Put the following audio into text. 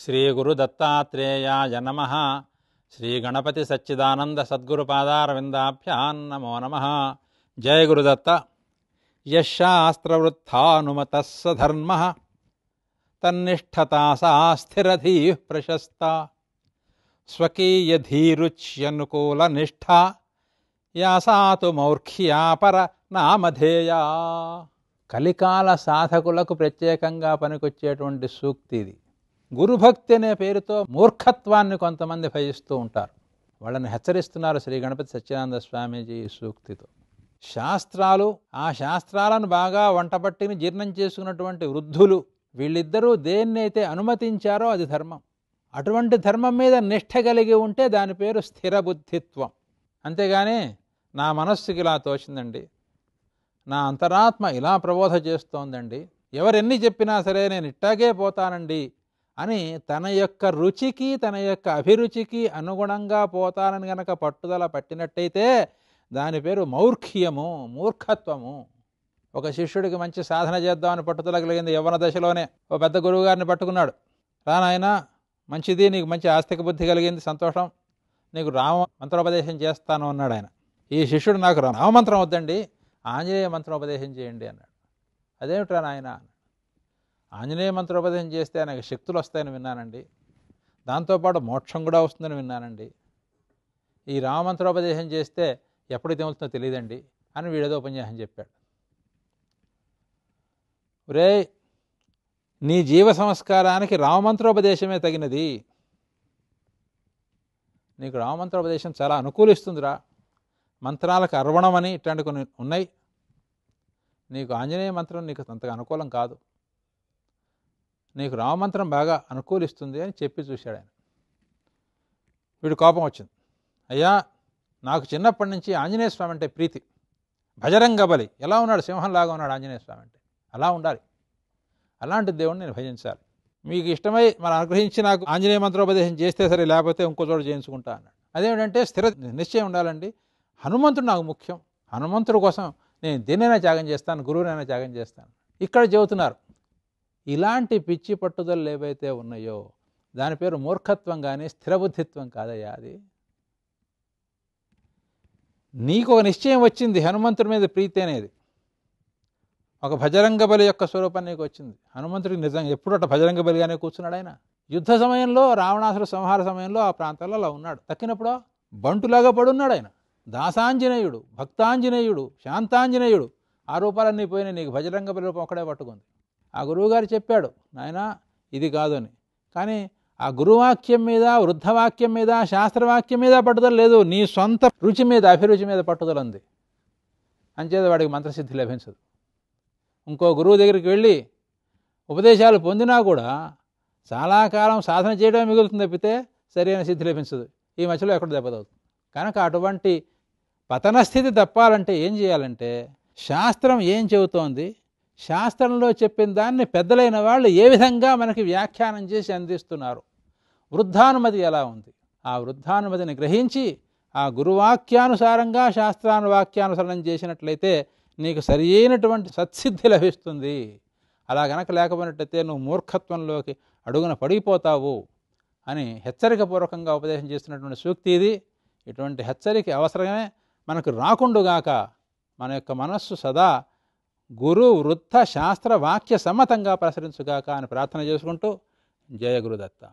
శ్రీ గురు దత్తాత్రేయాయ నమ శ్రీ గణపతి సచ్చిదానంద సద్గురు పాదారవిందాభ్యాన్ నమో నమ జయ గురుదత్త యశాస్త్రవృత్థానుమత సధర్మ తన్నిష్టతా సా స్థిరధీ ప్రశస్త స్వకీయధీరుచ్యనుకూల నిష్ఠ యాసాతు మౌర్ఖ్యాపర నామధేయా కలికాల సాధకులకు ప్రత్యేకంగా పనికొచ్చేటువంటి సూక్తి ఇది. గురుభక్తి అనే పేరుతో మూర్ఖత్వాన్ని కొంతమంది భజిస్తూ ఉంటారు. వాళ్ళని హెచ్చరిస్తున్నారు శ్రీ గణపతి సత్యానంద స్వామీజీ సూక్తితో. శాస్త్రాలు ఆ శాస్త్రాలను బాగా వంటపట్టిని జీర్ణం చేసుకున్నటువంటి వృద్ధులు వీళ్ళిద్దరూ దేన్నైతే అనుమతించారో అది ధర్మం. అటువంటి ధర్మం మీద నిష్ఠ కలిగి ఉంటే దాని పేరు స్థిర బుద్ధిత్వం. అంతేగాని నా మనస్సుకి ఇలా తోచిందండి. నా అంతరాత్మ ఇలా ప్రబోధ చేస్తోందండి. ఎవరెన్ని చెప్పినా సరే నేను ఇట్టాగే పోతానండి. అని తన యొక్క రుచికి తన యొక్క అభిరుచికి అనుగుణంగా పోతానని గనక పట్టుదల పట్టినట్టయితే దాని పేరు మౌర్ఖ్యము మూర్ఖత్వము. ఒక శిష్యుడికి మంచి సాధన చేద్దామని పట్టుదల కలిగింది యవ్వన దశలోనే. ఓ పెద్ద గురువు గారిని పట్టుకున్నాడు రానాయన మంచిది నీకు మంచి ఆస్తిక బుద్ధి కలిగింది సంతోషం. నీకు రామ మంత్రోపదేశం చేస్తాను అన్నాడు ఆయన. ఈ శిష్యుడు నాకు రామమంత్రం వద్దండి ఆంజనేయ మంత్రోపదేశం చేయండి అన్నాడు. అదేమిట్రా నాయన? ఆంజనేయ మంత్రోపదేశం చేస్తే ఆయనకు శక్తులు వస్తాయని విన్నానండి. దాంతోపాటు మోక్షం కూడా వస్తుందని విన్నానండి. ఈ రామమంత్రోపదేశం చేస్తే ఎప్పుడు తెములుతుందో తెలియదండి అని వీడేదో ఉపన్యాసం చెప్పాడు. రే నీ జీవ సంస్కారానికి రామమంత్రోపదేశమే తగినది. నీకు రామమంత్రోపదేశం చాలా అనుకూలిస్తుందిరా. మంత్రాలకు అర్వణమని ఇట్లాంటి కొన్ని ఉన్నాయి. నీకు ఆంజనేయ మంత్రం నీకు అంతగా అనుకూలం కాదు. నీకు రామమంత్రం బాగా అనుకూలిస్తుంది అని చెప్పి చూశాడు ఆయన. వీడు కోపం వచ్చింది. అయ్యా నాకు చిన్నప్పటి నుంచి ఆంజనేయ స్వామి అంటే ప్రీతి. భజరంగ బలి. ఎలా ఉన్నాడు? సింహంలాగా ఉన్నాడు ఆంజనేయ స్వామి అంటే. అలా ఉండాలి. అలాంటి దేవుడిని నేను భజించాలి. మీకు ఇష్టమై మనం అనుగ్రహించి నాకు ఆంజనేయ మంత్రోపదేశం చేస్తే సరే లేకపోతే ఇంకో చోట చేయించుకుంటా అన్నాడు. అదేమిటంటే స్థిర నిశ్చయం ఉండాలండి. హనుమంతుడు నాకు ముఖ్యం. హనుమంతుడు కోసం నేను దేన్నైనా త్యాగం చేస్తాను గురువునైనా త్యాగం చేస్తాను. ఇక్కడ చెబుతున్నారు ఇలాంటి పిచ్చి పట్టుదలలు ఏవైతే ఉన్నాయో దాని పేరు మూర్ఖత్వం కానీ స్థిరబుద్ధిత్వం కాదయ్యా అది. నీకు ఒక నిశ్చయం వచ్చింది హనుమంతుడి మీద ప్రీతి అనేది. ఒక భజరంగ బలి యొక్క స్వరూపం నీకు వచ్చింది. హనుమంతుడికి నిజంగా ఎప్పుడు అట్ట భజరంగ బలిగానే కూర్చున్నాడు ఆయన. యుద్ధ సమయంలో రావణాసుర సంహార సమయంలో ఆ ప్రాంతాల్లో అలా ఉన్నాడు. తక్కినప్పుడు బంటులాగా పడున్నాడు ఆయన. దాసాంజనేయుడు భక్తాంజనేయుడు శాంతాంజనేయుడు ఆ రూపాలన్నీ పోయినాయి నీకు భజరంగ బలి రూపం ఒక్కడే పట్టుకుంది. ఆ గురువుగారు చెప్పాడు నాయనా ఇది కాదు అని కానీ ఆ గురువాక్యం మీద వృద్ధవాక్యం మీద శాస్త్రవాక్యం మీద పట్టుదల లేదు. నీ సొంత రుచి మీద అభిరుచి మీద పట్టుదల ఉంది. అంచేత వాడికి మంత్రసిద్ధి లభించదు. ఇంకో గురువు దగ్గరికి వెళ్ళి ఉపదేశాలు పొందినా కూడా చాలా కాలం సాధన చేయడం మిగులుతుంది తప్పితే సరైన సిద్ధి లభించదు. ఈ మధ్యలో ఎక్కడ దెబ్బతవుతుంది కనుక అటువంటి పతన స్థితి తప్పాలంటే ఏం చేయాలంటే శాస్త్రం ఏం చెబుతోంది? శాస్త్రంలో చెప్పిన దాన్ని పెద్దలైన వాళ్ళు ఏ విధంగా మనకి వ్యాఖ్యానం చేసి అందిస్తున్నారు? వృద్ధానుమతి ఎలా ఉంది? ఆ వృద్ధానుమతిని గ్రహించి ఆ గురువాక్యానుసారంగా శాస్త్రానువాక్యానుసరణం చేసినట్లయితే నీకు సరి అయినటువంటి సత్సిద్ధి లభిస్తుంది. అలా గనక లేకపోయినట్లయితే నువ్వు మూర్ఖత్వంలోకి అడుగున పడిపోతావు అని హెచ్చరికపూర్వకంగా ఉపదేశం చేస్తున్నటువంటి సూక్తి ఇది. ఇటువంటి హెచ్చరిక అవసరమే మనకు రాకుండుగాక మన యొక్క మనస్సు సదా గురు వృత్త శాస్త్ర వాక్య సమ్మతంగా ప్రసరించుగాక అని ప్రార్థన చేసుకుంటూ జయ గురుదత్త.